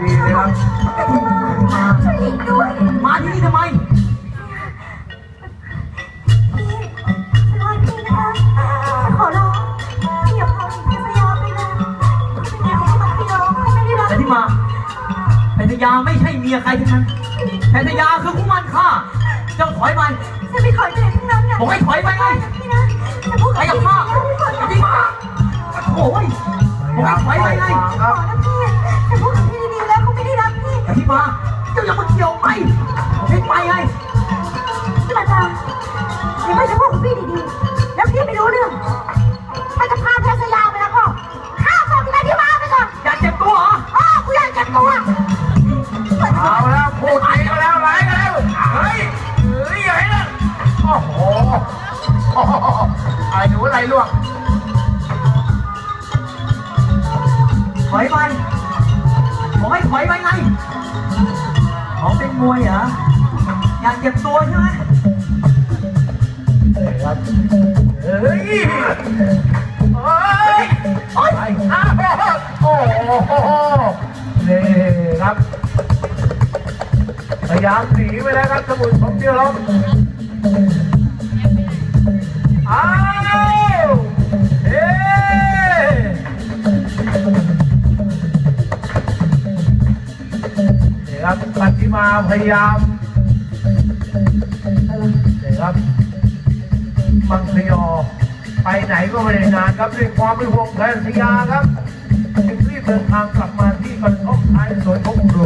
ดีเลยครับมาช่วยหญิงด้วย มาที่นี่ทำไมขอร้องพี่ย่าพาหญิงพิษยาไปเลยเป็นไงของมันพี่น้องไม่ได้รักแต่ที่มาแพทยาไม่ใช่เมียใครทั้งนั้นแพทยาคือผู้มันฆ่าเจ้าถอยไปฉันไม่ขอไปไหนทั้งนั้นนะบอกให้ถอยไปไงพี่นะจะพูดไปกับกับพี่ข้านะไม่ขอจริงมา กูอยากเก็บตัวเอาแล้วพูดดีกันแล้วไรกันแล้วเฮ้ยเฮ้ยไงนะโอ้โหโอ้โหไอ้หนูอะไรล่วงถอยไปบอกให้ถอยไปไงของเป็นมวยเหรออยากเจ็บตัวใช่ไหมเฮ้ยครับเฮ้ยเฮ้ยโอ้ยอ้าวโอ้โห ยามหนีไปแล้วครับสมุนผมเดียวลบอ้าวเฮ้นี่ครับปัติมาพยายามนี่ครับมังคยอไปไหนก็ไม่ได้นานครับด้วยความเป็นห่วงแพทยาครับจึงรีบเดินทางกลับมาที่กระท่อมท้ายสวนของครูอ้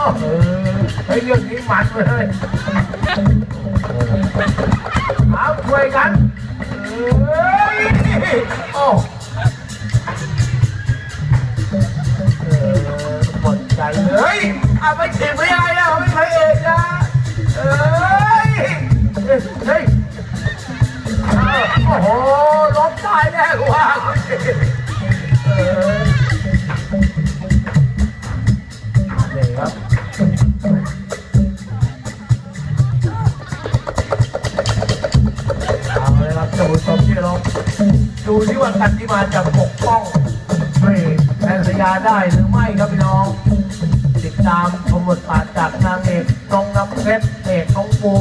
เฮ้ยโอ้เออเฮ้ยเรื่องนี้มันเลยเอาช่วยกันเฮ้ยโอ้เออหมดกันเลยเอาไปถีบไม่ได้นะไม่ใช่เอกนะเอ้ยเฮ้ยโอ้โหลบตายแน่กว่าเออ สมุทรสมที่เราดูที่ว่ากันที่มาจะปกป้องไม่แทนสยาได้หรือไม่ครับพี่น้อง ติดตามชมบทบาทจากนางเอกน้องน้ำเพชรเอกน้องปู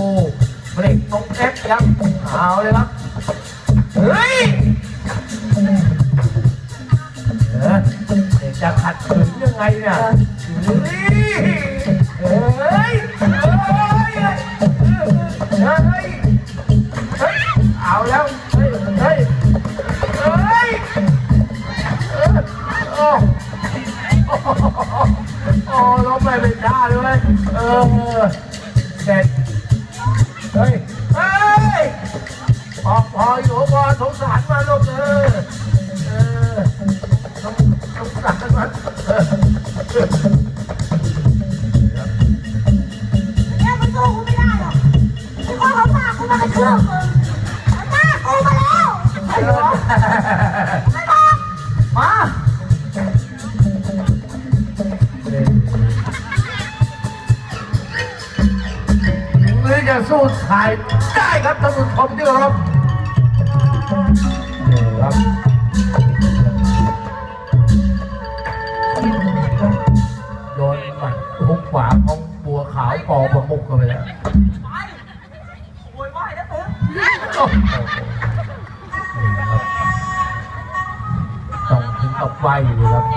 เพลงน้องเอฟครับเอาเลยครับเฮ้ยเออจะขัดขืนยังไงเนี่ย ล้มไปเป็นท่าด้วยเออเสร็จเฮ้ยเฮ้ยพอพออยู่พอสงสารมันลูกเออเออสงสงสารมันเออเนี่ยมันสู้กูไม่ได้หรอกไอ้คนเขาพากูมากระเทือกมึงมันหน้ากูมาแล้วไอ้หนู จะสู้ชายได้ครับท่านผู้ชมที่เคารพนี่ครับโดนหมัดฮุกขวาของบัวขาวปอประมุกเข้าไปแล้วโวยวายแล้วเต็มโอ้โหนี่ครับต้องถึงกับไหวเลยครับ